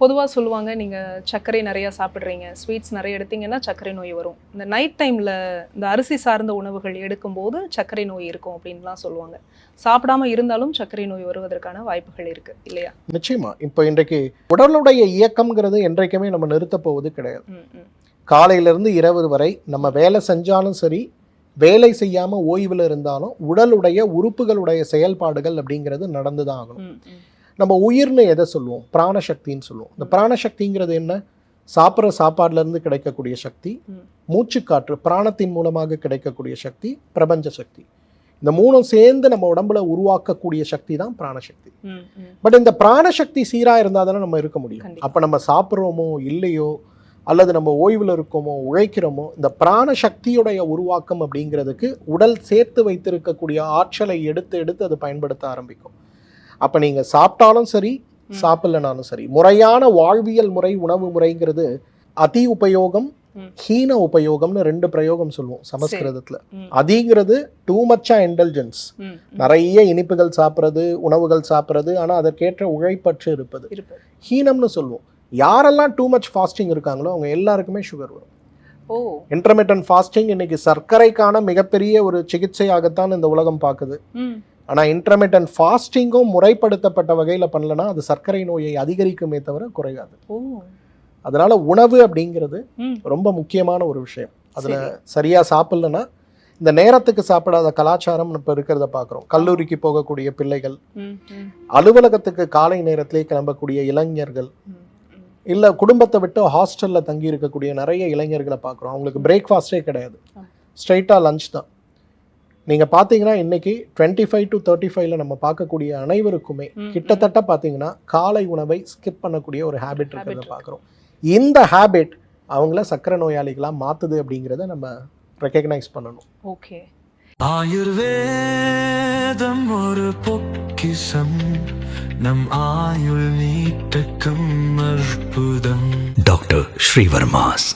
பொதுவாக சொல்லுவாங்க நீங்கள் சர்க்கரை நிறையா சாப்பிட்றீங்க ஸ்வீட்ஸ் நிறைய எடுத்தீங்கன்னா சர்க்கரை நோய் வரும். இந்த நைட் டைமில் இந்த அரிசி சார்ந்த உணவுகள் எடுக்கும்போது சர்க்கரை நோய் இருக்கும் அப்படின்லாம் சொல்லுவாங்க. சாப்பிடாம இருந்தாலும் சர்க்கரை நோய் வருவதற்கான வாய்ப்புகள் இருக்கு இல்லையா? நிச்சயமா. இப்போ இன்றைக்கு உடலுடைய இயக்கம்ங்கிறது என்றைக்குமே நம்ம நிறுத்த போவது கிடையாது. காலையிலிருந்து இரவு வரை நம்ம வேலை செஞ்சாலும் சரி வேலை செய்யாம ஓய்வில் இருந்தாலும் உடலுடைய உறுப்புகளுடைய செயல்பாடுகள் அப்படிங்கிறது நடந்து தான் ஆகணும் நம்ம உயிர்னு எதை சொல்லுவோம்? பிராணசக்தின்னு சொல்லுவோம். இந்த பிராணசக்திங்கிறது என்ன? சாப்பிட்ற சாப்பாடுல இருந்து கிடைக்கக்கூடிய சக்தி. மூச்சுக்காற்று பிராணத்தின் மூலமாக கிடைக்கக்கூடிய சக்தி பிரபஞ்ச சக்தி. இந்த மூணும் சேர்ந்து நம்ம உடம்புல உருவாக்கக்கூடிய சக்தி தான் பிராணசக்தி. பட் இந்த பிராணசக்தி சீரா இருந்தா தானே நம்ம இருக்க முடியும். அப்ப நம்ம சாப்பிட்றோமோ இல்லையோ அல்லது நம்ம ஓய்வில் இருக்கோமோ உழைக்கிறோமோ இந்த பிராணசக்தியுடைய உருவாக்கம் அப்படிங்கிறதுக்கு உடல் சேர்த்து வைத்திருக்கக்கூடிய ஆற்றலை எடுத்து எடுத்து அது பயன்படுத்த ஆரம்பிக்கும். அப்ப நீங்க சாப்பிட்டாலும் சரி. சாப்பிடலனாலும் சரி முறையான வாழ்வியல் முறை உணவு முறைங்கிறது அதி உபயோகம். ஹீன உபயோகம்னு ரெண்டு பிரயோகம் சொல்லுவோம் சமஸ்கிருதத்துல. அதிங்கிறது டூ மச்சா இன்டெலிஜென்ஸ். நிறைய இனிப்புகள் சாப்பிட்றது உணவுகள் சாப்பிட்றது ஆனால் அதற்கேற்ற உழைப்பற்று இருப்பது. ஹீனம்னு சொல்லுவோம். யாரெல்லாம் டூ மச் ஃபாஸ்டிங் இருக்காங்களோ அவங்க எல்லாருக்குமே சுகர் வரும். இன்டர்மீடியன்ட் ஃபாஸ்டிங் இன்னைக்கு சர்க்கரைக்கான மிகப்பெரிய ஒரு சிகிச்சையாகத்தான் இந்த உலகம் பார்க்குது. ஆனால் இன்டர்மீடியன்ட் ஃபாஸ்டிங்கும் முறைப்படுத்தப்பட்ட வகையில் பண்ணலனா அது சர்க்கரை நோயை அதிகரிக்குமே தவிர குறையாது. ஓ. அதனால உணவு அப்படிங்கிறது ரொம்ப முக்கியமான ஒரு விஷயம். அதில் சரி. சரியா சாப்பிடலன்னா இந்த நேரத்துக்கு சாப்பிடாத கலாச்சாரம் இப்போ இருக்கிறத பார்க்குறோம் கல்லூரிக்கு போகக்கூடிய பிள்ளைகள் அலுவலகத்துக்கு காலை நேரத்திலே கிளம்பக்கூடிய இளைஞர்கள் இல்லை குடும்பத்தை விட்டு ஹாஸ்டலில் தங்கி இருக்கக்கூடிய நிறைய இளைஞர்களை பார்க்குறோம் அவங்களுக்கு பிரேக்ஃபாஸ்டே கிடையாது. ஸ்ட்ரைட்டாக லஞ்ச் தான். நீங்கள் பார்த்தீங்கன்னா இன்னைக்கு டுவெண்ட்டி ஃபைவ் டு தேர்ட்டி ஃபைவ்ல நம்ம பார்க்கக்கூடிய அனைவருக்குமே கிட்டத்தட்ட பார்த்தீங்கன்னா காலை உணவை ஸ்கிப் பண்ணக்கூடிய ஒரு ஹேபிட் இருக்கிறத இருக்கு. பார்க்குறோம் இந்த ஹேபிட் அவங்கள சக்கரை நோயாளிகளாக மாற்றுது அப்படிங்கிறத நம்ம ரெக்கக்னைஸ் பண்ணணும். ஓகே ஆயுர்வேதம் ஒரு பொக்கிஷம். நம் ஆயுள் நீட்டக்கும் அற்புதம். Dr. Srivarmas